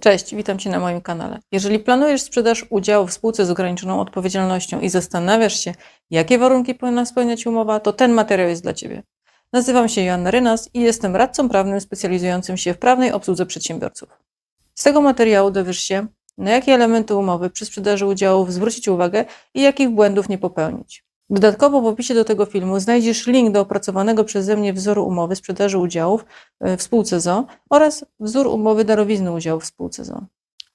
Cześć, witam Cię na moim kanale. Jeżeli planujesz sprzedaż udziału w spółce z ograniczoną odpowiedzialnością i zastanawiasz się, jakie warunki powinna spełniać umowa, to ten materiał jest dla Ciebie. Nazywam się Joanna Rynas i jestem radcą prawnym specjalizującym się w prawnej obsłudze przedsiębiorców. Z tego materiału dowiesz się, na jakie elementy umowy przy sprzedaży udziałów zwrócić uwagę i jakich błędów nie popełnić. Dodatkowo w opisie do tego filmu znajdziesz link do opracowanego przeze mnie wzoru umowy sprzedaży udziałów e, w spółce ZO oraz wzór umowy darowizny udziałów w spółce ZO.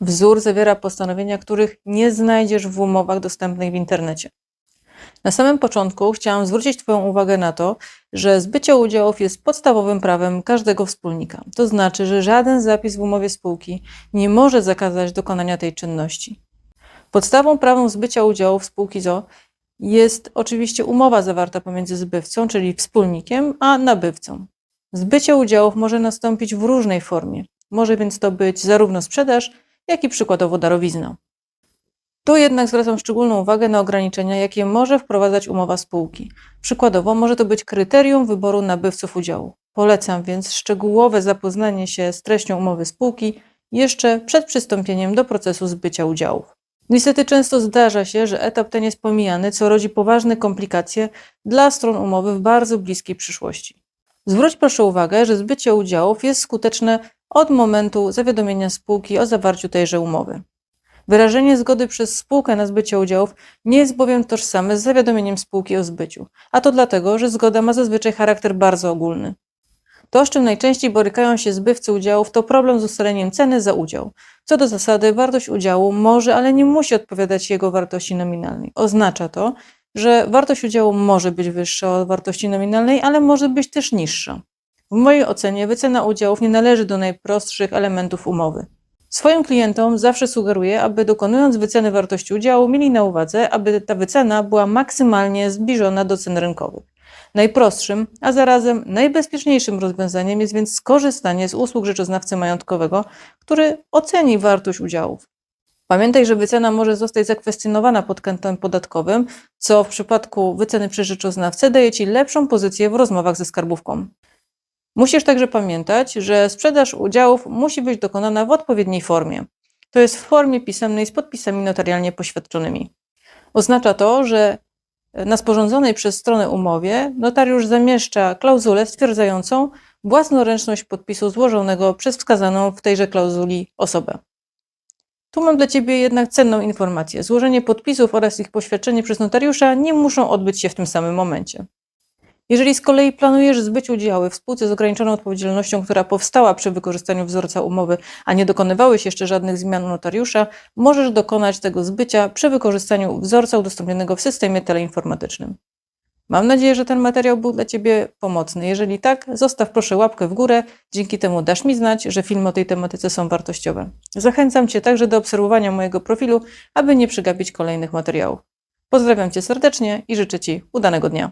Wzór zawiera postanowienia, których nie znajdziesz w umowach dostępnych w internecie. Na samym początku chciałam zwrócić Twoją uwagę na to, że zbycie udziałów jest podstawowym prawem każdego wspólnika. To znaczy, że żaden zapis w umowie spółki nie może zakazać dokonania tej czynności. Podstawą prawą zbycia udziałów spółki ZO jest oczywiście umowa zawarta pomiędzy zbywcą, czyli wspólnikiem, a nabywcą. Zbycie udziałów może nastąpić w różnej formie. Może więc to być zarówno sprzedaż, jak i przykładowo darowizna. Tu jednak zwracam szczególną uwagę na ograniczenia, jakie może wprowadzać umowa spółki. Przykładowo może to być kryterium wyboru nabywców udziału. Polecam więc szczegółowe zapoznanie się z treścią umowy spółki jeszcze przed przystąpieniem do procesu zbycia udziałów. Niestety często zdarza się, że etap ten jest pomijany, co rodzi poważne komplikacje dla stron umowy w bardzo bliskiej przyszłości. Zwróć proszę uwagę, że zbycie udziałów jest skuteczne od momentu zawiadomienia spółki o zawarciu tejże umowy. Wyrażenie zgody przez spółkę na zbycie udziałów nie jest bowiem tożsame z zawiadomieniem spółki o zbyciu, a to dlatego, że zgoda ma zazwyczaj charakter bardzo ogólny. To, z czym najczęściej borykają się zbywcy udziałów, to problem z ustaleniem ceny za udział. Co do zasady, wartość udziału może, ale nie musi odpowiadać jego wartości nominalnej. Oznacza to, że wartość udziału może być wyższa od wartości nominalnej, ale może być też niższa. W mojej ocenie wycena udziałów nie należy do najprostszych elementów umowy. Swoim klientom zawsze sugeruję, aby dokonując wyceny wartości udziału, mieli na uwadze, aby ta wycena była maksymalnie zbliżona do cen rynkowych. Najprostszym, a zarazem najbezpieczniejszym rozwiązaniem jest więc skorzystanie z usług rzeczoznawcy majątkowego, który oceni wartość udziałów. Pamiętaj, że wycena może zostać zakwestionowana pod kątem podatkowym, co w przypadku wyceny przez rzeczoznawcę daje Ci lepszą pozycję w rozmowach ze skarbówką. Musisz także pamiętać, że sprzedaż udziałów musi być dokonana w odpowiedniej formie. To jest w formie pisemnej z podpisami notarialnie poświadczonymi. Oznacza to, że na sporządzonej przez stronę umowie notariusz zamieszcza klauzulę stwierdzającą własnoręczność podpisu złożonego przez wskazaną w tejże klauzuli osobę. Tu mam dla Ciebie jednak cenną informację. Złożenie podpisów oraz ich poświadczenie przez notariusza nie muszą odbyć się w tym samym momencie. Jeżeli z kolei planujesz zbyć udziały w spółce z ograniczoną odpowiedzialnością, która powstała przy wykorzystaniu wzorca umowy, a nie dokonywałeś jeszcze żadnych zmian notariusza, możesz dokonać tego zbycia przy wykorzystaniu wzorca udostępnionego w systemie teleinformatycznym. Mam nadzieję, że ten materiał był dla Ciebie pomocny. Jeżeli tak, zostaw proszę łapkę w górę. Dzięki temu dasz mi znać, że filmy o tej tematyce są wartościowe. Zachęcam Cię także do obserwowania mojego profilu, aby nie przegapić kolejnych materiałów. Pozdrawiam Cię serdecznie i życzę Ci udanego dnia.